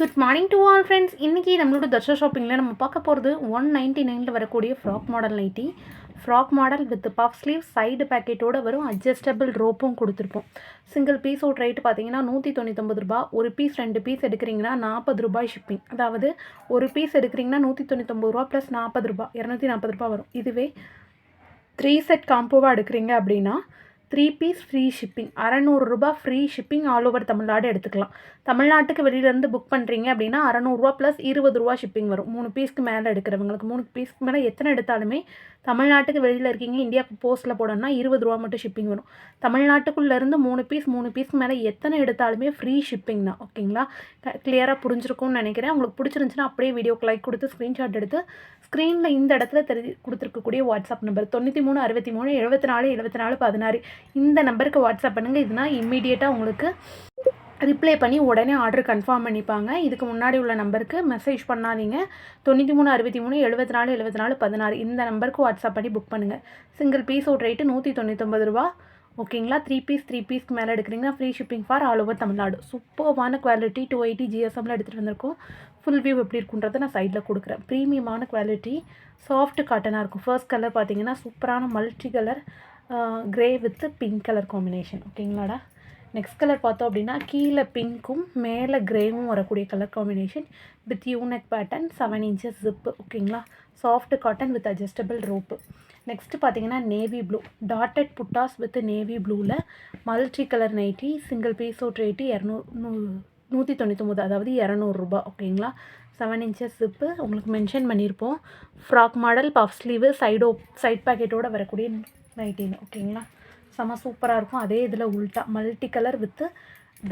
Good morning to all friends இன்றைக்கி நம்மளோட தர்ஷா ஷாப்பிங்கில் நம்ம பார்க்க போகிறது ஒன் நைன்ட்டி நைனில் வரக்கூடிய frock model nighty frock model with puff sleeve side பேக்கெட்டோடு வரும் அட்ஜஸ்டபிள் ரோப்பும் கொடுத்துருப்போம். சிங்கிள் பீஸோட ரேட் பார்த்தீங்கன்னா நூற்றி தொண்ணூத்தொம்பது ரூபா ஒரு பீஸ் ரெண்டு பீஸ் எடுக்கிறீங்கன்னா நாற்பது ரூபாய் ஷிப்பிங் அதாவது ஒரு பீஸ் எடுக்கிறீங்கன்னா நூற்றி தொண்ணூத்தொம்பது ரூபா ப்ளஸ் நாற்பது ரூபா இரநூத்தி நாற்பது ரூபா வரும். இதுவே த்ரீ செட் காம்போவாக எடுக்கிறீங்க அப்படின்னா three piece free shipping அறநூறுரூபா free shipping all over Tamil Nadu எடுத்துக்கலாம். தமிழ்நாட்டுக்கு வெளியிலேருந்து புக் பண்ணுறீங்க அப்படின்னா அறநூறுரூவா ப்ளஸ் இருபது ரூபா ஷிப்பிங் வரும். மூணு பீஸ்க்கு மேலே எடுக்கிறவங்களுக்கு மூணு பீஸ்க்கு மேலே எத்தனை எடுத்தாலுமே தமிழ்நாட்டுக்கு வெளியில் இருக்கீங்க இந்தியாவுக்கு போஸ்ட்டில் போடணும்னா இருபது ரூபா மட்டும் ஷிப்பிங் வரும். தமிழ்நாட்டுக்குள்ளேருந்து மூணு பீஸ் மூணு பீஸ்க்கு மேலே எத்தனை எடுத்தாலுமே ஃப்ரீ ஷிப்பிங் தான் ஓகேங்களா கிளியராக புரிஞ்சிருக்கும்னு நினைக்கிறேன். உங்களுக்கு பிடிச்சிருந்துச்சுன்னா அப்படியே வீடியோக்கு லைக் கொடுத்து ஸ்க்ரீன்ஷாட் எடுத்து ஸ்க்ரீனில் இந்த இடத்துல தெரி கொடுத்துருக்கக்கூடிய வாட்ஸ்அப் நம்பர் தொண்ணூற்றி மூணு அறுபத்தி மூணு எழுபத்தி நாலு எழுபத்தி நாலு பதினாறு இந்த நம்பருக்கு வாட்ஸ்அப் பண்ணுங்கள் இதுனா இம்மீடியட்டாக உங்களுக்கு ரிப்ளை பண்ணி உடனே ஆர்டர் கன்ஃபார்ம் பண்ணிப்பாங்க. இதுக்கு முன்னாடி உள்ள நம்பருக்கு மெசேஜ் பண்ணாதீங்க. தொண்ணூற்றி மூணு அறுபத்தி மூணு எழுபத்தி நாலு எழுபத்தி நாலு பதினாறு இந்த நம்பருக்கு வாட்ஸ்அப் பண்ணி புக் பண்ணுங்கள் சிங்கிள் பீஸோட ரேட்டு நூற்றி தொண்ணூத்தொம்பது ரூபா. ஓகேங்களா த்ரீ பீஸ் த்ரீ பீஸ்க்கு மேலே எடுக்கிறீங்கன்னா free shipping for all over Tamil Nadu. சூப்பர்வான quality two eighty ஜிஎஸ்எம்மில் எடுத்துகிட்டு வந்திருக்கோம். ஃபுல் வியூ எப்படி இருக்குன்றதை நான் சைடில் கொடுக்குறேன். ப்ரீமியமான குவாலிட்டி சாஃப்ட் காட்டனாக இருக்கும். ஃபர்ஸ்ட் கலர் பார்த்தீங்கன்னா சூப்பரான multi colour grey with pink colour combination ஓகேங்களாடா next colour பார்த்தோம் அப்படின்னா கீழே பிங்க்கும் மேலே க்ரேவும் வரக்கூடிய colour combination with unique pattern seven inches zip ஓகேங்களா soft cotton with adjustable rope next பார்த்தீங்கன்னா நேவி ப்ளூ டாட்டட் புட்டாஸ் வித் நேவி ப்ளூவில் மல்டி கலர் நைட்டி சிங்கிள் பீஸோட் ரேட்டு இரநூறு நூற்றி தொண்ணூத்தொம்பது அதாவது இரநூறுபா ஓகேங்களா செவன் இன்ச்சஸ் ஜிப்பு உங்களுக்கு மென்ஷன் பண்ணியிருப்போம். ஃப்ராக் மாடல் பஃப் ஸ்லீவு சைடோ சைட் பேக்கெட்டோடு வரக்கூடிய நைட்டின்னு ஓகேங்களா செம்ம சூப்பராக இருக்கும். அதே இதில் உல்ட்டா multi colour with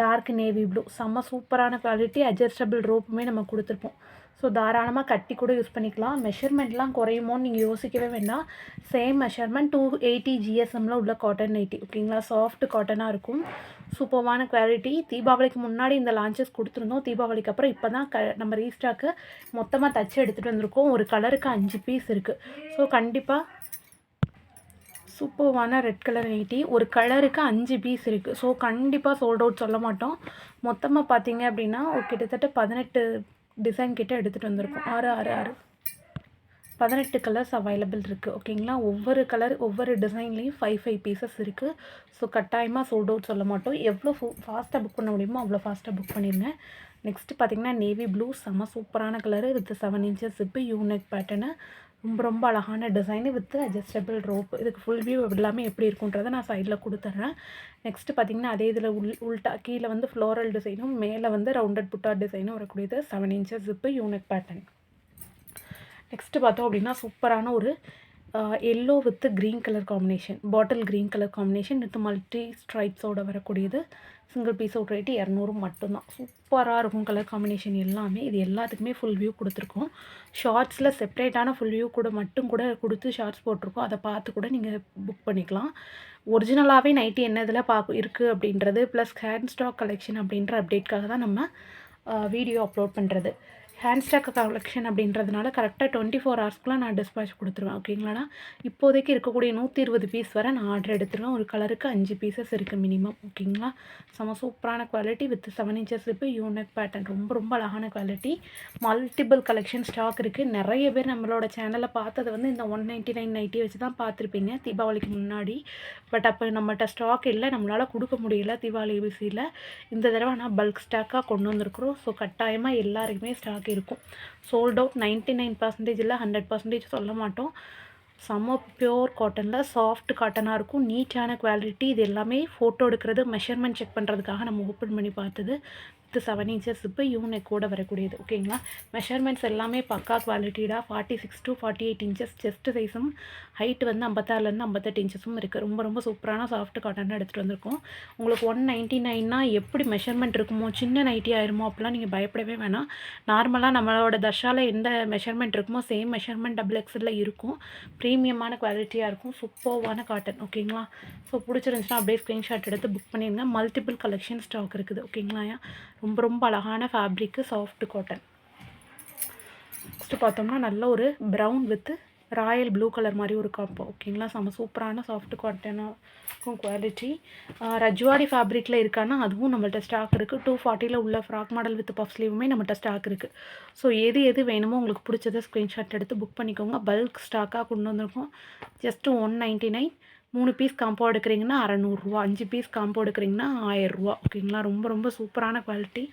dark navy blue செம்ம சூப்பரான குவாலிட்டி அட்ஜஸ்டபிள் ரோப்புமே நம்ம கொடுத்துருப்போம். ஸோ தாராளமாக கட்டி கூட யூஸ் பண்ணிக்கலாம். மெஷர்மெண்ட்லாம் குறையுமோன்னு நீங்கள் யோசிக்கவே வேண்டாம். சேம் மெஷர்மெண்ட் டூ எயிட்டி ஜிஎஸ்எம்மில் உள்ள காட்டன் நைட்டி ஓகேங்களா சாஃப்ட் காட்டனாக இருக்கும். சூப்பர்வான குவாலிட்டி தீபாவளிக்கு முன்னாடி இந்த லான்ச்சஸ் கொடுத்துருந்தோம். தீபாவளிக்கு அப்புறம் இப்போ தான் க நம்ம ரீஸ்டாக்கு மொத்தமாக தச்சு எடுத்துகிட்டு வந்திருக்கோம். ஒரு கலருக்கு அஞ்சு பீஸ் இருக்குது ஸோ கண்டிப்பாக சூப்பர்வான ரெட் கலர் நைட்டி ஒரு கலருக்கு அஞ்சு பீஸ் இருக்குது ஸோ கண்டிப்பாக சோல்ட் அவுட் சொல்ல மாட்டோம். மொத்தமாக பார்த்தீங்க அப்படின்னா ஒரு கிட்டத்தட்ட பதினெட்டு டிசைன் கிட்ட எடுத்துகிட்டு வந்திருக்கோம். ஆறு ஆறு ஆறு. பதினெட்டு கலர்ஸ் அவைலபிள் இருக்குது ஓகேங்களா ஒவ்வொரு கலர் ஒவ்வொரு டிசைன்லேயும் ஃபைவ் ஃபைவ் பீசஸ் இருக்குது ஸோ கட்டாயமாக சோல்ட் அவுட் சொல்ல மாட்டோம். எவ்வளோ ஃபாஸ்ட்டாக புக் பண்ண முடியுமோ அவ்வளோ ஃபாஸ்ட்டாக புக் பண்ணிடுங்க நெக்ஸ்ட்டு பார்த்தீங்கன்னா நேவி ப்ளூ செம்ம சூப்பரான கலரு வித் செவன் இன்ச்சஸ் இப்போ யூனிக் பேட்டர்னு ரொம்ப ரொம்ப அழகான டிசைனு வித் அட்ஜஸ்டபிள் ரோப் இதுக்கு ஃபுல் வியூ எல்லாமே எப்படி இருக்குன்றதை நான் சைடில் கொடுத்துட்றேன் நெக்ஸ்ட்டு பார்த்தீங்கன்னா அதே இதில் உள் உள்டா கீழே வந்து ஃப்ளோரல் டிசைனும் மேலே வந்து ரவுண்டட் புட்டா டிசைனும் வரக்கூடியது. Seven inches zip unique pattern next பார்த்தோம் அப்படின்னா சூப்பரான ஒரு yellow with green colour combination bottle green colour combination with multi ஸ்ட்ரைப்ஸோடு வரக்கூடியது. சிங்கிள் பீஸோட ரேட்டு இரநூறு மட்டும்தான். சூப்பராக இருக்கும் கலர் காம்பினேஷன் எல்லாமே. இது எல்லாத்துக்குமே ஃபுல் வியூ கொடுத்துருக்கோம். ஷார்ட்ஸில் செப்பரேட்டான ஃபுல் வியூ கூட மட்டும் கூட கொடுத்து ஷார்ட்ஸ் போட்டிருக்கோம். அதை பார்த்து கூட நீங்கள் புக் பண்ணிக்கலாம். ஒரிஜினலாகவே நைட்டி என்ன இதில் பார்க்க இருக்குது அப்படின்றது ப்ளஸ் ஹேண்ட் ஸ்டாக் கலெக்ஷன் அப்படின்ற அப்டேட்காக தான் நம்ம வீடியோ அப்லோட் பண்ணுறது ஹேண்ட் ஸ்டாக் கலெக்ஷன் அப்படின்றதுனால கரெக்டாக டுவெண்ட்டி ஃபோர் ஹவர்ஸ்க்குலாம் நான் டிஸ்பேச் கொடுத்துருவேன் ஓகேங்களாண்ணா இப்போதைக்கு இருக்கக்கூடிய நூற்றி இருபது பீஸ் வரை நான் ஆர்டர் எடுத்துருவேன். ஒரு கலருக்கு அஞ்சு பீசஸ் இருக்குது மினிமம் ஓகேங்களா செம சூப்பரான குவாலிட்டி வித் செவன் இன்ச்சஸ் இப்போ யூனிக் பேட்டர்ன் ரொம்ப ரொம்ப அழகான குவாலிட்டி மல்டிபிள் கலெக்ஷன் ஸ்டாக் இருக்குது நிறைய பேர் நம்மளோட சேனலில் பார்த்தது வந்து இந்த ஒன் நைன்ட்டி நைன் நைட்டி வச்சு தான் பார்த்துருப்பீங்க தீபாவளிக்கு முன்னாடி. பட் அப்போ நம்மகிட்ட ஸ்டாக் இல்லை நம்மளால் கொடுக்க முடியல தீபாவளி பிசியில் இந்த தடவை நான் பல்க் ஸ்டாக்காக கொண்டு வந்திருக்கிறோம். ஸோ கட்டாயமாக எல்லாருக்குமே ஸ்டாக் இருக்கும். Sold out ninety nine percentage இல்லை ஹண்ட்ரட் பர்சன்டேஜ் சொல்ல மாட்டோம். செம்ம பியோர் காட்டனில் சாஃப்ட் காட்டனாக இருக்கும். நீட்டான குவாலிட்டி இது எல்லாமே ஃபோட்டோ எடுக்கிறது மெஷர்மெண்ட் செக் பண்ணுறதுக்காக நம்ம ஓப்பன் பண்ணி பார்த்தது. வித் செவன் இன்ச்சஸ் இப்போ யூனை கூட வரக்கூடியது ஓகேங்களா மெஷர்மெண்ட்ஸ் எல்லாமே பக்கா குவாலிட்டிடாக forty six to forty eight inches chest சைஸும் ஹைட் வந்து ஐம்பத்தாறுலேருந்து ஐம்பத்தெட்டு இன்ச்சஸும் இருக்குது ரொம்ப ரொம்ப சூப்பரான சாஃப்ட் காட்டன் எடுத்துகிட்டு வந்திருக்கோம். உங்களுக்கு ஒன் நைன்ட்டி நைன்னா எப்படி மெஷர்மெண்ட் இருக்குமோ சின்ன நைட்டி ஆயிருமோ அப்படிலாம் நீங்கள் பயப்படவே வேணாம். நார்மலாக நம்மளோட தர்ஷாவில் எந்த மெஷர்மெண்ட் இருக்குமோ சேம் மெஷர்மெண்ட் டபுள் எக்ஸலில் இருக்கும். ப்ரீமியமான குவாலிட்டியாக இருக்கும். சூப்பர்வான காட்டன் ஓகேங்களா ஸோ பிடிச்சிருந்துச்சுன்னா அப்படியே ஸ்க்ரீன்ஷாட் எடுத்து புக் பண்ணிடுங்க மல்டிபிள் கலெக்ஷன் ஸ்டாக் இருக்குது ஓகேங்களா ரொம்ப ரொம்ப அழகான ஃபேப்ரிக்கு சாஃப்ட் காட்டன் நெக்ஸ்ட்டு பார்த்தோம்னா நல்ல ஒரு brown with royal blue colour மாதிரி ஒரு காம்போ ஓகேங்களா செம்ம சூப்பரான சாஃப்ட் காட்டனாக குவாலிட்டி ரஜ்வாடி ஃபேப்ரிக்கில் இருக்கான்னா அதுவும் நம்மள்ட்ட ஸ்டாக் இருக்குது டூ ஃபார்ட்டியில் உள்ள ஃப்ராக் மாடல் வித் பஃப் ஸ்லீவுமே நம்மள்ட்ட ஸ்டாக் இருக்குது ஸோ எது எது வேணுமோ உங்களுக்கு பிடிச்சதை ஸ்க்ரீன்ஷாட் எடுத்து புக் பண்ணிக்கோங்க. பல்க் ஸ்டாக்காக கொண்டு வந்திருக்கோம். ஜஸ்ட்டு ஒன் நைன்ட்டி நைன் மூணு பீஸ் காம்போ எடுக்கிறீங்கன்னா அறநூறுரூவா அஞ்சு பீஸ் காம்போ எடுக்கிறீங்கன்னா ஆயிரரூவா. ஓகேங்களா ரொம்ப ரொம்ப சூப்பரான குவாலிட்டி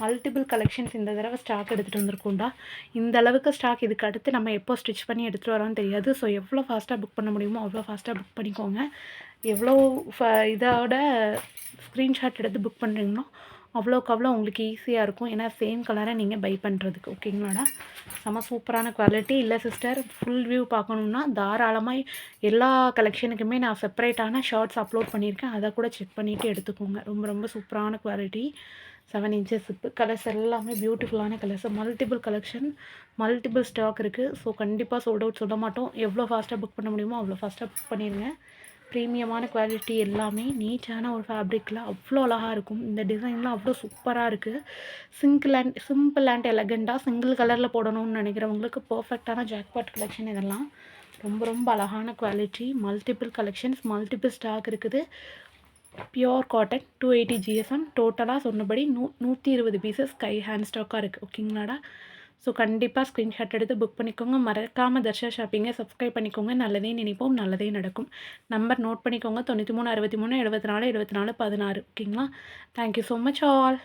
மல்டிபிள் கலெக்ஷன்ஸ் இந்த தடவை ஸ்டாக் எடுத்துகிட்டு வந்திருக்கோம்டா. இந்த அளவுக்கு ஸ்டாக் இதுக்கு அடுத்து நம்ம எப்போ ஸ்டிச் பண்ணி எடுத்துகிட்டு வரோன்னு தெரியாது. ஸோ எவ்வளோ ஃபாஸ்ட்டாக புக் பண்ண முடியுமோ அவ்வளோ ஃபாஸ்ட்டாக புக் பண்ணிக்கோங்க. எவ்வளோ ஃப இதோட ஸ்க்ரீன்ஷாட் எடுத்து புக் பண்ணுறீங்களோ அவ்வளோக்கு அவ்வளோ உங்களுக்கு ஈஸியாக இருக்கும். ஏன்னா சேம் கலரை நீங்கள் பை பண்ணுறதுக்கு ஓகேங்களாடா? செம சூப்பரான குவாலிட்டி இல்லை சிஸ்டர் ஃபுல் வியூ பார்க்கணுன்னா தாராளமாக எல்லா கலெக்ஷனுக்குமே நான் செப்பரேட்டான ஷார்ட்ஸ் அப்லோட் பண்ணியிருக்கேன். அதை கூட செக் பண்ணிவிட்டு எடுத்துக்கோங்க. ரொம்ப ரொம்ப சூப்பரான குவாலிட்டி செவன் இன்ச்சஸ் இப்போ கலர்ஸ் எல்லாமே பியூட்டிஃபுல்லான colours multiple collection multiple stock இருக்குது ஸோ கண்டிப்பாக சோல்ட் அவுட் சொல்ல மாட்டோம். எவ்வளோ ஃபாஸ்ட்டாக புக் பண்ண முடியுமோ அவ்வளோ ஃபாஸ்ட்டாக புக் பண்ணிடுங்க ப்ரீமியமான குவாலிட்டி எல்லாமே நீட்டான ஒரு ஃபேப்ரிக்கில் அவ்வளோ அழகாக இருக்கும். இந்த டிசைன்லாம் அவ்வளோ சூப்பராக இருக்குது சிங்கிள் அண்ட் சிம்பிள் அண்ட் எலகண்ட்டாக சிங்கிள் கலரில் போடணும்னு நினைக்கிறவங்களுக்கு பர்ஃபெக்டான ஜாக்பாட் கலெக்ஷன் இதெல்லாம். ரொம்ப ரொம்ப அழகான quality multiple collections multiple stock இருக்குது. Pure cotton two eighty GSM டோட்டலாக சொன்னபடி நூ நூற்றி இருபது பீசஸ் கை ஹேண்ட் ஸ்டாக்காக இருக்குது ஓகேங்களாடா ஸோ கண்டிப்பாக ஸ்க்ரீன்ஷாட் எடுத்து புக் பண்ணிக்கோங்க. மறக்காமல் தர்ஷா ஷாப்பிங்கை சப்ஸ்கிரைப் பண்ணிக்கோங்க. நல்லதே நினைப்போம். நல்லதே நடக்கும். நம்பர் நோட் பண்ணிக்கோங்க. தொண்ணூற்றி மூணு அறுபத்தி மூணு எழுபத்தி நாலு எழுபத்தி நாலு பதினாறு. ஓகேங்களா தேங்க்யூ ஸோ மச் ஆல்